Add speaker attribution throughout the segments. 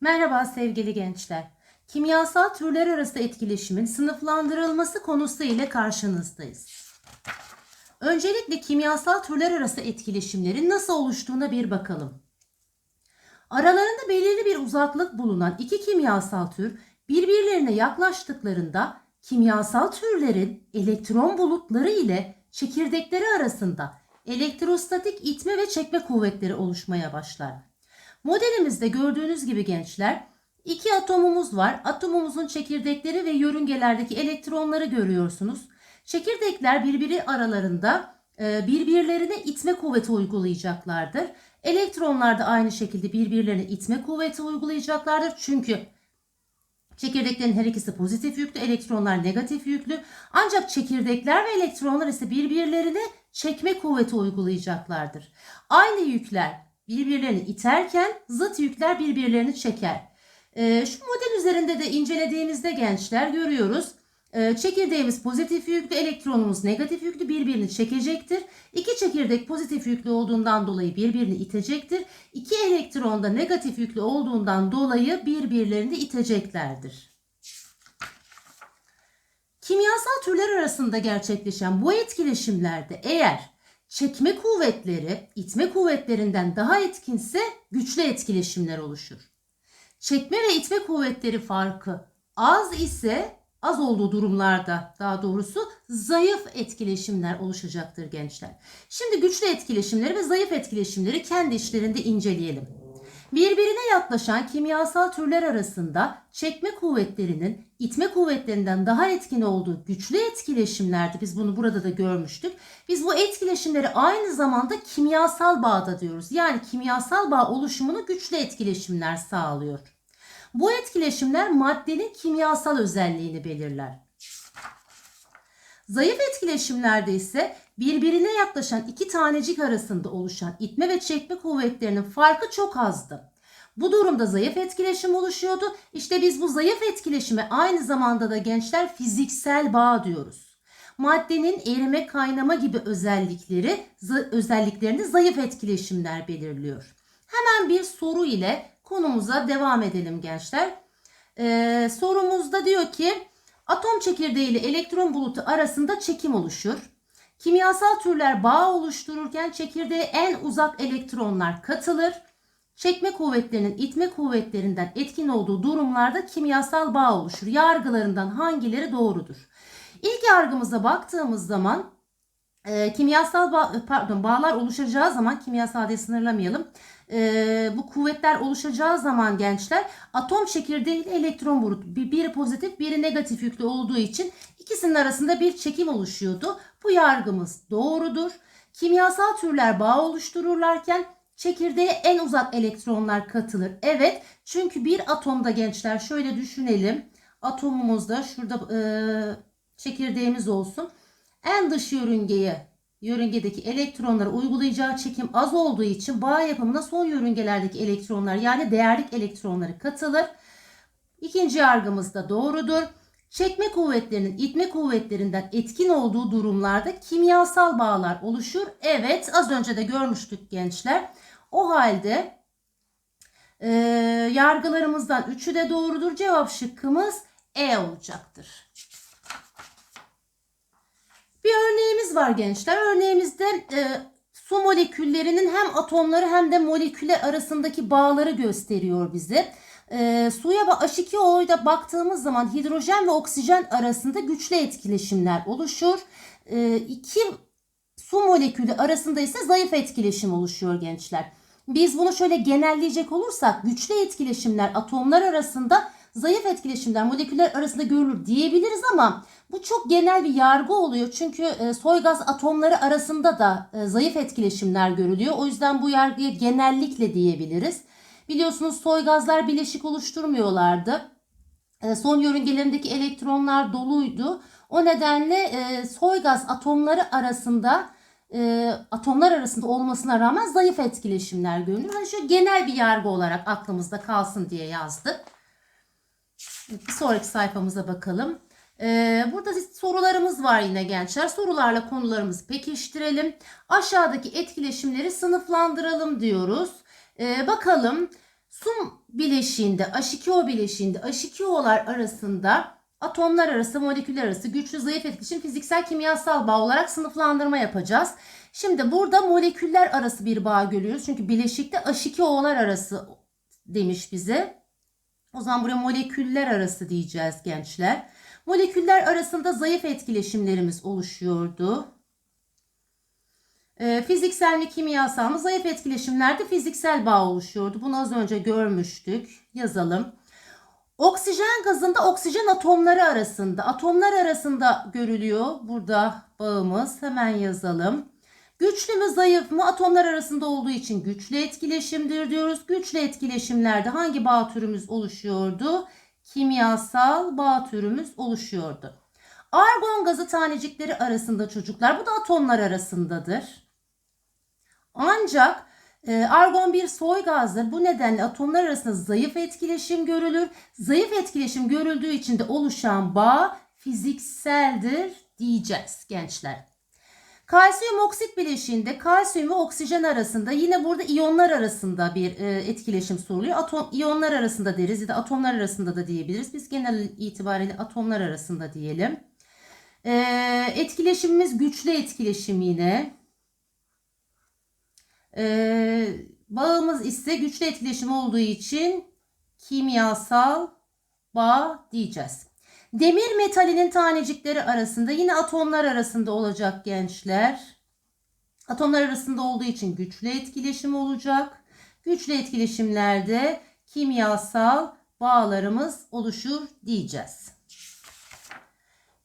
Speaker 1: Merhaba sevgili gençler. Kimyasal türler arası etkileşimin sınıflandırılması konusu ile karşınızdayız. Öncelikle kimyasal türler arası etkileşimlerin nasıl oluştuğuna bir bakalım. Aralarında belirli bir uzaklık bulunan iki kimyasal tür birbirlerine yaklaştıklarında kimyasal türlerin elektron bulutları ile çekirdekleri arasında elektrostatik itme ve çekme kuvvetleri oluşmaya başlar. Modelimizde gördüğünüz gibi gençler iki atomumuz var. Atomumuzun çekirdekleri ve yörüngelerdeki elektronları görüyorsunuz. Çekirdekler birbiri aralarında e, birbirlerine itme kuvveti uygulayacaklardır. Elektronlar da aynı şekilde birbirlerine itme kuvveti uygulayacaklardır. Çünkü Çekirdeklerin her ikisi pozitif yüklü, elektronlar negatif yüklü. Ancak çekirdekler ve elektronlar ise birbirlerine çekme kuvveti uygulayacaklardır. Aynı yükler birbirlerini iterken zıt yükler birbirlerini çeker. Ee, şu model üzerinde de incelediğimizde gençler görüyoruz. Ee, çekirdeğimiz pozitif yüklü, elektronumuz negatif yüklü birbirini çekecektir. İki çekirdek pozitif yüklü olduğundan dolayı birbirini itecektir. İki elektron da negatif yüklü olduğundan dolayı birbirlerini iteceklerdir. Kimyasal türler arasında gerçekleşen bu etkileşimlerde eğer çekme kuvvetleri itme kuvvetlerinden daha etkinse güçlü etkileşimler oluşur. Çekme ve itme kuvvetleri farkı az ise az olduğu durumlarda daha doğrusu zayıf etkileşimler oluşacaktır gençler. Şimdi güçlü etkileşimleri ve zayıf etkileşimleri kendi içlerinde inceleyelim. Birbirine yaklaşan kimyasal türler arasında çekme kuvvetlerinin itme kuvvetlerinden daha etkin olduğu güçlü etkileşimlerdi. Biz bunu burada da görmüştük. Biz bu etkileşimleri aynı zamanda kimyasal bağda diyoruz. Yani kimyasal bağ oluşumunu güçlü etkileşimler sağlıyor. Bu etkileşimler maddenin kimyasal özelliğini belirler. Zayıf etkileşimlerde ise birbirine yaklaşan iki tanecik arasında oluşan itme ve çekme kuvvetlerinin farkı çok azdı. Bu durumda zayıf etkileşim oluşuyordu. İşte biz bu zayıf etkileşime aynı zamanda da gençler fiziksel bağ diyoruz. Maddenin erime kaynama gibi özellikleri özelliklerini zayıf etkileşimler belirliyor. Hemen bir soru ile konumuza devam edelim gençler. Ee, sorumuzda diyor ki atom çekirdeği ile elektron bulutu arasında çekim oluşur. Kimyasal türler bağ oluştururken çekirdeğe en uzak elektronlar katılır. Çekme kuvvetlerinin itme kuvvetlerinden etkin olduğu durumlarda kimyasal bağ oluşur. Yargılarından hangileri doğrudur? İlk yargımıza baktığımız zaman e, kimyasal bağ, pardon bağlar oluşacağı zaman kimyasal diye sınırlamayalım. E, bu kuvvetler oluşacağı zaman gençler atom çekirdeği ile elektron bulut biri pozitif biri negatif yüklü olduğu için ikisinin arasında bir çekim oluşuyordu. Bu yargımız doğrudur. Kimyasal türler bağ oluştururlarken çekirdeğe en uzak elektronlar katılır. Evet çünkü bir atomda gençler şöyle düşünelim. Atomumuzda şurada e, çekirdeğimiz olsun. En dış yörüngeye yörüngedeki elektronlara uygulayacağı çekim az olduğu için bağ yapımına son yörüngelerdeki elektronlar yani değerlik elektronları katılır. İkinci yargımız da doğrudur. Çekme kuvvetlerinin itme kuvvetlerinden etkin olduğu durumlarda kimyasal bağlar oluşur. Evet az önce de görmüştük gençler. O halde e, yargılarımızdan üçü de doğrudur. Cevap şıkkımız E olacaktır. Bir örneğimiz var gençler. Örneğimizde e, su moleküllerinin hem atomları hem de moleküller arasındaki bağları gösteriyor bize. E, suya ve H2O'ya baktığımız zaman hidrojen ve oksijen arasında güçlü etkileşimler oluşur. E, iki su molekülü arasında ise zayıf etkileşim oluşuyor gençler. Biz bunu şöyle genelleyecek olursak güçlü etkileşimler atomlar arasında zayıf etkileşimler moleküller arasında görülür diyebiliriz ama bu çok genel bir yargı oluyor. Çünkü e, soy gaz atomları arasında da e, zayıf etkileşimler görülüyor. O yüzden bu yargıya genellikle diyebiliriz. Biliyorsunuz soy gazlar bileşik oluşturmuyorlardı. E, son yörüngelerindeki elektronlar doluydu. O nedenle soy gaz atomları arasında atomlar arasında olmasına rağmen zayıf etkileşimler görünür. Hani şu genel bir yargı olarak aklımızda kalsın diye yazdık. Bir sonraki sayfamıza bakalım. Ee, burada sorularımız var yine gençler. Sorularla konularımızı pekiştirelim. Aşağıdaki etkileşimleri sınıflandıralım diyoruz. Ee, bakalım Su bileşiğinde H2O bileşiğinde H2O'lar arasında atomlar arası, moleküller arası güçlü zayıf etkileşim fiziksel kimyasal bağ olarak sınıflandırma yapacağız. Şimdi burada moleküller arası bir bağ görüyoruz. Çünkü bileşikte H2O'lar arası demiş bize. O zaman buraya moleküller arası diyeceğiz gençler. Moleküller arasında zayıf etkileşimlerimiz oluşuyordu. E, fiziksel ve kimyasal mı? Zayıf etkileşimlerde fiziksel bağ oluşuyordu. Bunu az önce görmüştük. Yazalım. Oksijen gazında oksijen atomları arasında, atomlar arasında görülüyor burada bağımız. Hemen yazalım. Güçlü mü zayıf mı atomlar arasında olduğu için güçlü etkileşimdir diyoruz. Güçlü etkileşimlerde hangi bağ türümüz oluşuyordu? Kimyasal bağ türümüz oluşuyordu. Argon gazı tanecikleri arasında çocuklar bu da atomlar arasındadır. Ancak e, argon bir soy gazdır. Bu nedenle atomlar arasında zayıf etkileşim görülür. Zayıf etkileşim görüldüğü için de oluşan bağ fizikseldir diyeceğiz gençler. Kalsiyum oksit bileşiğinde kalsiyum ve oksijen arasında yine burada iyonlar arasında bir e, etkileşim soruluyor. Atom iyonlar arasında deriz ya da atomlar arasında da diyebiliriz. Biz genel itibariyle atomlar arasında diyelim. E, etkileşimimiz güçlü etkileşim yine. E, bağımız ise güçlü etkileşim olduğu için kimyasal bağ diyeceğiz. Demir metalinin tanecikleri arasında yine atomlar arasında olacak gençler. Atomlar arasında olduğu için güçlü etkileşim olacak. Güçlü etkileşimlerde kimyasal bağlarımız oluşur diyeceğiz.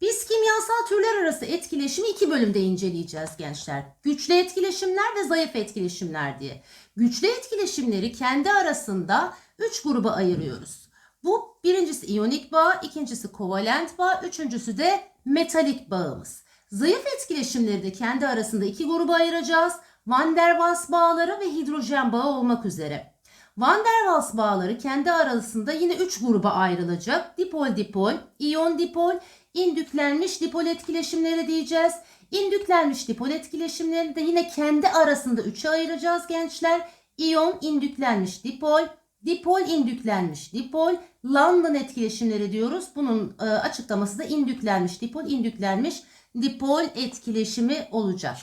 Speaker 1: Biz kimyasal türler arası etkileşimi iki bölümde inceleyeceğiz gençler. Güçlü etkileşimler ve zayıf etkileşimler diye. Güçlü etkileşimleri kendi arasında üç gruba ayırıyoruz. Bu birincisi iyonik bağ, ikincisi kovalent bağ, üçüncüsü de metalik bağımız. Zayıf etkileşimleri de kendi arasında iki gruba ayıracağız. Van der Waals bağları ve hidrojen bağı olmak üzere. Van der Waals bağları kendi arasında yine üç gruba ayrılacak. Dipol dipol, iyon dipol, indüklenmiş dipol etkileşimleri diyeceğiz. İndüklenmiş dipol etkileşimleri de yine kendi arasında üçe ayıracağız gençler. İyon indüklenmiş dipol, Dipol indüklenmiş dipol, London etkileşimleri diyoruz. Bunun e, açıklaması da indüklenmiş dipol, indüklenmiş dipol etkileşimi olacak.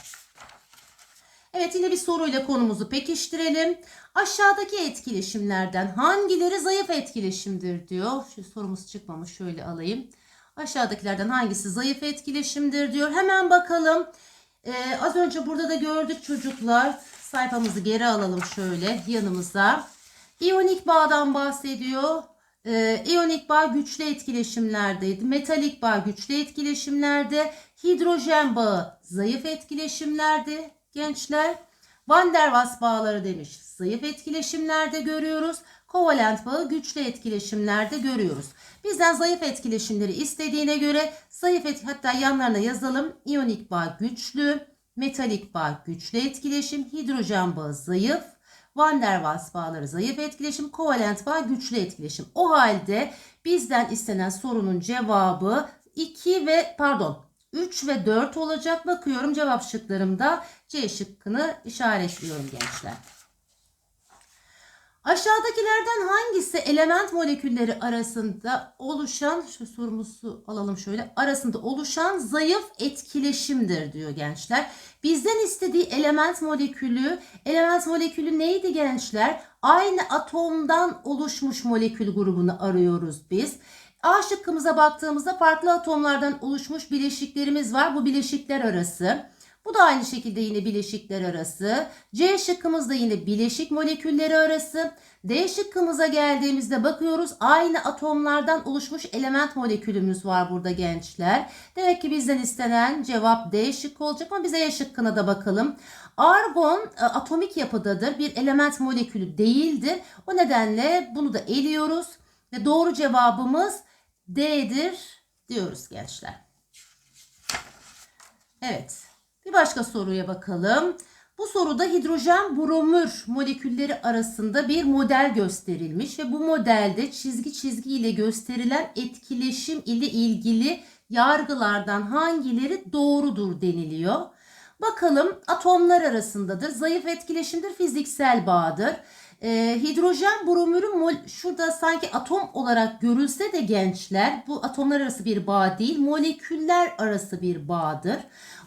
Speaker 1: Evet yine bir soruyla konumuzu pekiştirelim. Aşağıdaki etkileşimlerden hangileri zayıf etkileşimdir diyor. Şu sorumuz çıkmamış şöyle alayım. Aşağıdakilerden hangisi zayıf etkileşimdir diyor. Hemen bakalım. Ee, az önce burada da gördük çocuklar. Sayfamızı geri alalım şöyle yanımıza. İyonik bağdan bahsediyor. Ee, iyonik bağ güçlü etkileşimlerdeydi. Metalik bağ güçlü etkileşimlerde. Hidrojen bağı zayıf etkileşimlerde gençler. Van der Waals bağları demiş. Zayıf etkileşimlerde görüyoruz. Kovalent bağı güçlü etkileşimlerde görüyoruz. Bizden zayıf etkileşimleri istediğine göre zayıf et hatta yanlarına yazalım. İyonik bağ güçlü, metalik bağ güçlü etkileşim, hidrojen bağı zayıf, Van der Waals bağları zayıf etkileşim, kovalent bağ güçlü etkileşim. O halde bizden istenen sorunun cevabı 2 ve pardon 3 ve 4 olacak. Bakıyorum cevap şıklarımda C şıkkını işaretliyorum gençler. Aşağıdakilerden hangisi element molekülleri arasında oluşan, şu sorumuzu alalım şöyle, arasında oluşan zayıf etkileşimdir diyor gençler. Bizden istediği element molekülü, element molekülü neydi gençler? Aynı atomdan oluşmuş molekül grubunu arıyoruz biz. A şıkkımıza baktığımızda farklı atomlardan oluşmuş bileşiklerimiz var. Bu bileşikler arası. Bu da aynı şekilde yine bileşikler arası. C şıkkımız da yine bileşik molekülleri arası. D şıkkımıza geldiğimizde bakıyoruz aynı atomlardan oluşmuş element molekülümüz var burada gençler. Demek ki bizden istenen cevap D şıkkı olacak ama bize E şıkkına da bakalım. Argon e, atomik yapıdadır. Bir element molekülü değildir. O nedenle bunu da eliyoruz. Ve doğru cevabımız D'dir diyoruz gençler. Evet. Bir başka soruya bakalım. Bu soruda hidrojen bromür molekülleri arasında bir model gösterilmiş ve bu modelde çizgi çizgi ile gösterilen etkileşim ile ilgili yargılardan hangileri doğrudur deniliyor. Bakalım atomlar arasındadır. Zayıf etkileşimdir, fiziksel bağdır. Ee, hidrojen bromürün mol- şurada sanki atom olarak görülse de gençler bu atomlar arası bir bağ değil moleküller arası bir bağdır.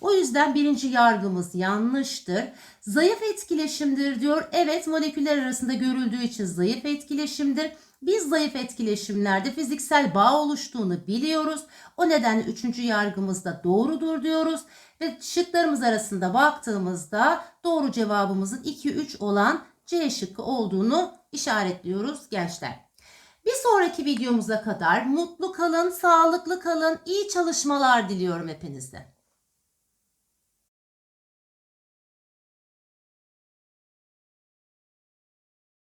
Speaker 1: O yüzden birinci yargımız yanlıştır. Zayıf etkileşimdir diyor. Evet moleküller arasında görüldüğü için zayıf etkileşimdir. Biz zayıf etkileşimlerde fiziksel bağ oluştuğunu biliyoruz. O nedenle üçüncü yargımız da doğrudur diyoruz. Ve şıklarımız arasında baktığımızda doğru cevabımızın 2-3 olan C şıkkı olduğunu işaretliyoruz gençler. Bir sonraki videomuza kadar mutlu kalın, sağlıklı kalın, iyi çalışmalar diliyorum hepinize.